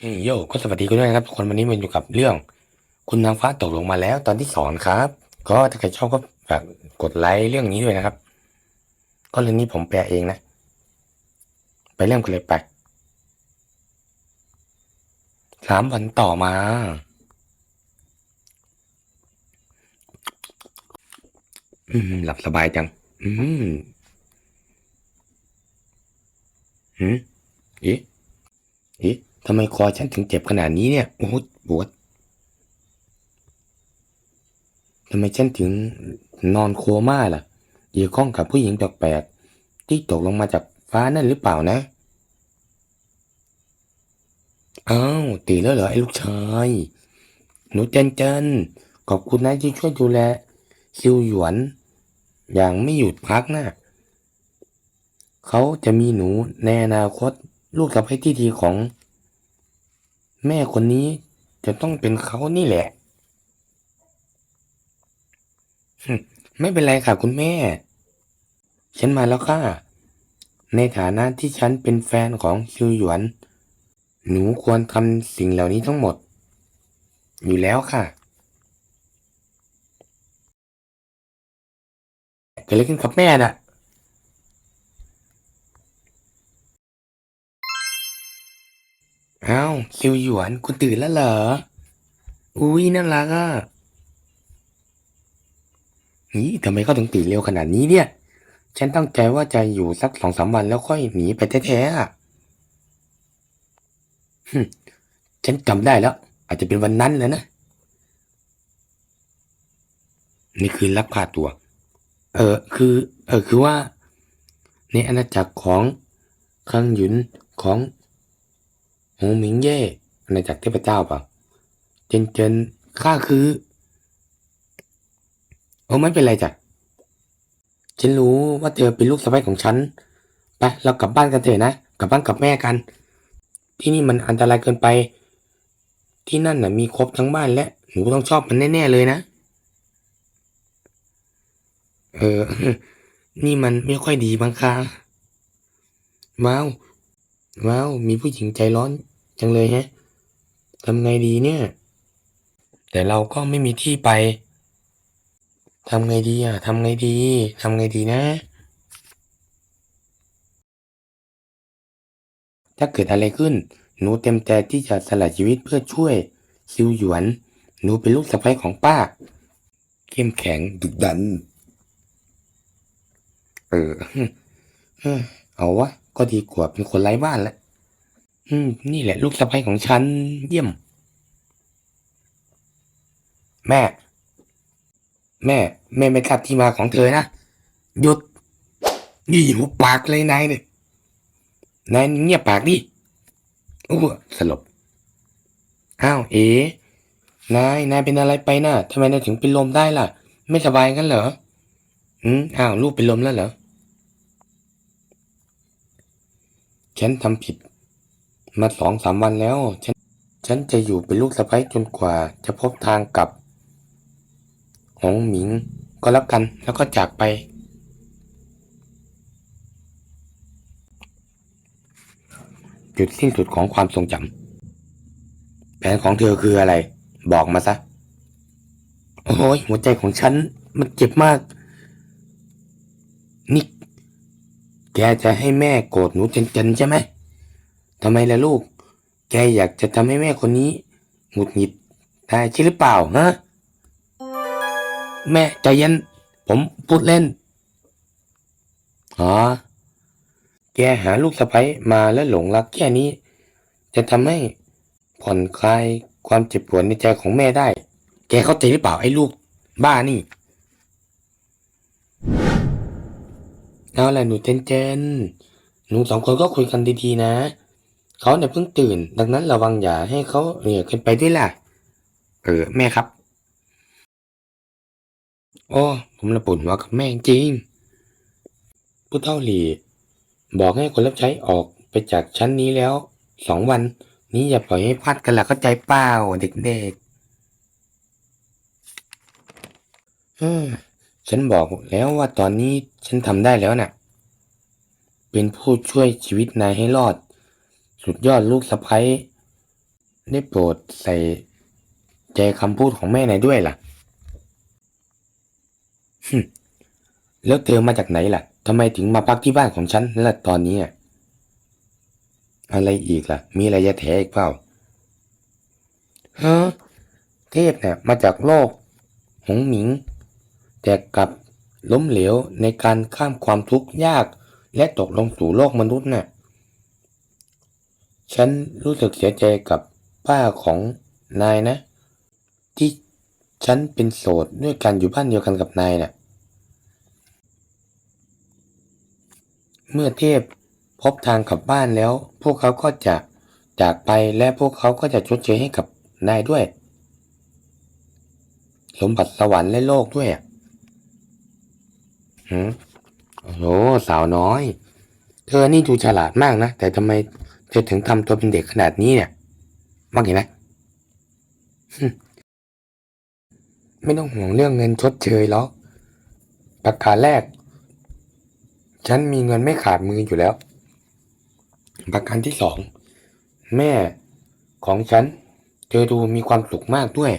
เฮ้ยโยก็สวัสดีคุณด้วยนะครับทุกคนวันนี้มันอยู่กับเรื่อง คุณนางฟ้าตกลงมาแล้วตอนที่สองครับ ก็ถ้าใครชอบก็ฝากกดไลค์เรื่องนี้ด้วยนะครับ ก็เรื่องนี้ผมแปลเองนะ ไปเริ่มกันเลยไปสามวันต่อมา อืม หลับสบายจัง อืมหืมอีอี ทำไมคอฉันถึงเจ็บขนาดนี้เนี่ย โอ้โหปวดทำไมฉันถึงนอนโคม่าล่ะเกี่ยวข้องกับผู้หญิงแปลกๆที่ตกลงมาจากฟ้านั่นหรือเปล่านะ อ้าวตื่นแล้วเหรอไอ้ลูกชาย หนูเจนเจนขอบคุณนะที่ช่วยดูแลซิวหยวน อย่างไม่หยุดพักนะเขาจะมีหนูในอนาคตลูกสะใภ้ที่ดีของ แม่คนนี้จะต้องเป็นเขานี่แหละ ไม่เป็นไรค่ะคุณแม่ ฉันมาแล้วค่ะ ในฐานะที่ฉันเป็นแฟนของซิวหยวน หนูควรทำสิ่งเหล่านี้ทั้งหมด อยู่แล้วค่ะเกิดอะไรขึ้นกับแม่น่ะ อ้าวซิวหยวน คุณตื่นแล้วเหรอ อุ้ยน่ารักอะนี่ทำไมเขาถึงตื่นเร็วขนาดนี้เนี่ย ฉันตั้งใจว่าจะอยู่สักสองสามวันแล้วค่อยหนีไปแท้ๆอะฉันจำได้แล้ว อาจจะเป็นวันนั้นแล้วนะนี่คือลักพาตัว เออคือ เออคือว่า ในอาณาจักรของคังหยุนของ หงหมิงเย่อาณาจักรเทพเจ้าเปล่ะเจนเจนข้าคือ โอ้ไม่เป็นไรจ้ะฉันรู้ว่าเธอเป็นลูกสะใภ้ของฉัน ไป เรากลับบ้านกันเถอะนะ กลับบ้านกับแม่กัน ที่นี่มันอันตรายเกินไป ที่นั่นน่ะมีครบทั้งบ้านและหนูต้องชอบมันแน่ ๆ เลยนะ เออ นี่มันไม่ค่อยดีบ้างคะว้าว ว้าว มีผู้หญิงใจร้อน จังเลยฮะทำไงดีเนี่ย แต่เราก็ไม่มีที่ไปทำไงดีอะทำไงดีทำไงดีนะ ถ้าเกิดอะไรขึ้น หนูเต็มใจที่จะสละชีวิตเพื่อช่วยซิวหยวน หนูเป็นลูกสะใภ้ของป้า เข้มแข็งดุดัน เออ เออเอาวะ ก็ดีกว่าเป็นคนไร้บ้านแล้ว อืม นี่แหละลูกสะใภ้ของฉัน เยี่ยม แม่ แม่ แม่ไม่ทราบที่มาของเธอนะหยุด นี่หูปากเลยนายเนี่ยนายเงียบปากดิโอ้สลบ อ้าว เอ๋นาย นายเป็นอะไรไปน่ะทำไมนายถึงเป็นลมได้ล่ะ ไม่สบายกันเหรอ อืม อ้าว ลูกเป็นลมแล้วเหรอ ฉันทำผิด มาสองสามวันแล้ว ฉัน ฉันจะอยู่เป็นลูกสะใภ้จนกว่า จะพบทางกับ หงหมิง ก็แล้วกันแล้วก็จากไป จุดสิ้นสุดของความทรงจำแผนของเธอคืออะไร บอกมาซะ โอ้ยหัวใจของฉัน มันเจ็บมากนี่แกจะให้แม่โกรธหนูเจนๆใช่ไหม ทำไมล่ะลูก แกอยากจะทำให้แม่คนนี้หงุดหงิดได้ใช่หรือเปล่าฮะ แม่ใจเย็น ผมพูดเล่น อ๋อ แกหาลูกสะใภ้มาแล้วหลงรักแค่นี้ จะทำให้ผ่อนคลายความเจ็บปวดในใจของแม่ได้ แกเข้าใจหรือเปล่าไอ้ลูก บ้านี่เอาล่ะหนูเจนเจนหนูสองคนก็คุยกันดีๆนะ เขาเนี่ยเพิ่งตื่น ดังนั้นระวังอย่าให้เขาเหนื่อยเกินไปด้วยล่ะ เออแม่ครับ โอ้ผมระปวดหัวกับแม่จริง ผู้เท่าหลี บอกให้คนรับใช้ออกไปจากชั้นนี้แล้วสองวัน นี้อย่าปล่อยให้พลาดกันล่ะเข้าใจเปล่าเด็กๆเออฉันบอกแล้วว่าตอนนี้ฉันทำได้แล้วน่ะ เป็นผู้ช่วยชีวิตนายให้รอด สุดยอดลูกสะใภ้ได้โปรดใส่ใจคำพูดของแม่นายด้วยล่ะหึแล้วเธอมาจากไหนล่ะทำไมถึงมาพักที่บ้านของฉันล่ะตอนนี้อะอะไรอีกล่ะ มีอะไรจะแถอีกเปล่าฮะเทพเนี่ยมาจากโลก หงหมิง แต่กลับล้มเหลวในการข้ามความทุกข์ยาก และตกลงสู่โลกมนุษย์น่ะ ฉันรู้สึกเสียใจกับป้าของนายนะ ที่ฉันเป็นโสดด้วยกันอยู่บ้านเดียวกันกับนายน่ะ เมื่อเทพพบทางกลับบ้านแล้ว พวกเขาก็จะจากไปและพวกเขาก็จะชดเชยให้กับนายด้วย สมบัติสวรรค์และโลกด้วยอะหืมโอ้โหสาวน้อย เธอนี่ดูฉลาดมากนะ แต่ทำไม เธอถึงทำตัวเป็นเด็กขนาดนี้เนี่ยว่าไงนะหึไม่ต้องห่วงเรื่องเงินชดเชยหรอกประการแรก ฉันมีเงินไม่ขาดมืออยู่แล้ว ประการที่สอง แม่ของฉัน เธอดูมีความสุขมากด้วย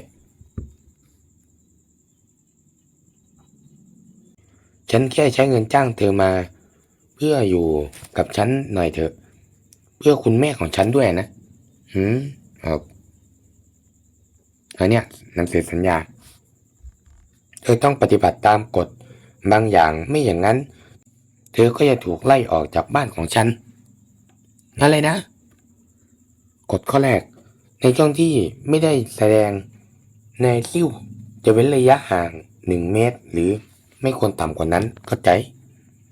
ฉันแค่ใช้เงินจ้างเธอมา เพื่ออยู่กับฉันหน่อยเถอะ เพื่อคุณแม่ของฉันด้วยนะหืมครับอันเนี้ยหนังสือสัญญา เธอต้องปฏิบัติตามกฎ บางอย่างไม่อย่างนั้น เธอก็จะถูกไล่ออกจากบ้านของฉันอะไรนะ กฎข้อแรก ในช่วงที่ไม่ได้แสดงในซิ่วจะเว้นระยะห่างหนึ่งเมตร หรือไม่ควรต่ำกว่านั้นเข้าใจ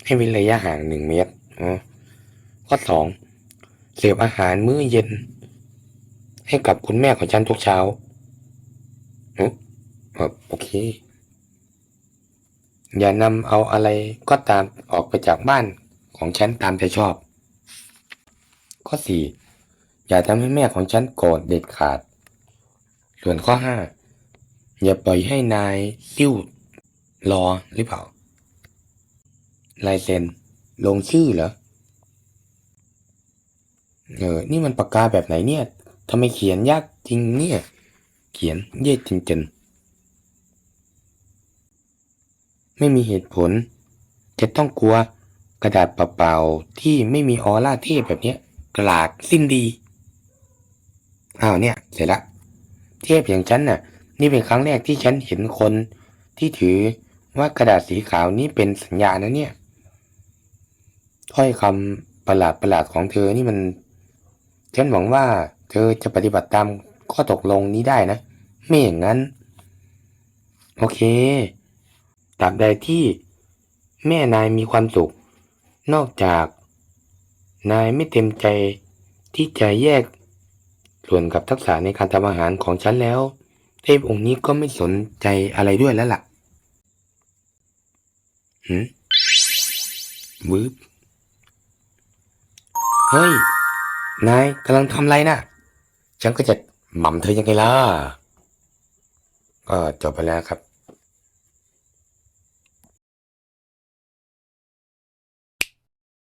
ให้เว้นระยะห่างหนึ่งเมตรอ๋อข้อสอง เสิร์ฟอาหารมื้อเย็น ให้กับคุณแม่ของฉันทุกเช้าอืมอะโอเค อย่านำเอาอะไรก็ตามออกไปจากบ้านของฉันตามใจชอบ ข้อสี่อย่าทำให้แม่ของฉันโกรธเด็ดขาด ส่วนข้อห้าอย่าปล่อยให้นายซิ่วรอหรือเปล่าลายเซ็น ลงชื่อเหรอ เออ นี่มันปากกาแบบไหนเนี่ยทำไมเขียนยากจริงเนี่ย เขียนเย่จริงๆ ไม่มีเหตุผล จะต้องกลัวกระดาษเปล่าๆ ที่ไม่มีออร่าเทพแบบเนี้ยกลากสิ้นดี อ้าวเนี่ย เสร็จละ เทพอย่างฉันน่ะ นี่เป็นครั้งแรกที่ฉันเห็นคนที่ถือว่ากระดาษสีขาวนี้เป็นสัญญาณนะเนี่ย ถ้อยคำประหลาดประหลาดๆของเธอนี่มัน ฉันหวังว่าเธอจะปฏิบัติตามข้อตกลงนี้ได้นะ ไม่อย่างนั้น โอเคตราบใดที่แม่นายมีความสุข นอกจาก นายไม่เต็มใจที่จะแยก ส่วนกับทักษะในการทำอาหารของฉันแล้ว เทพองค์นี้ก็ไม่สนใจอะไรด้วยแล้วล่ะหืมวืบเฮ้ย นายกำลังทำอะไรนะฉันก็จะหม่ำเธอยังไงล่ะ ก็จบไปแล้วครับ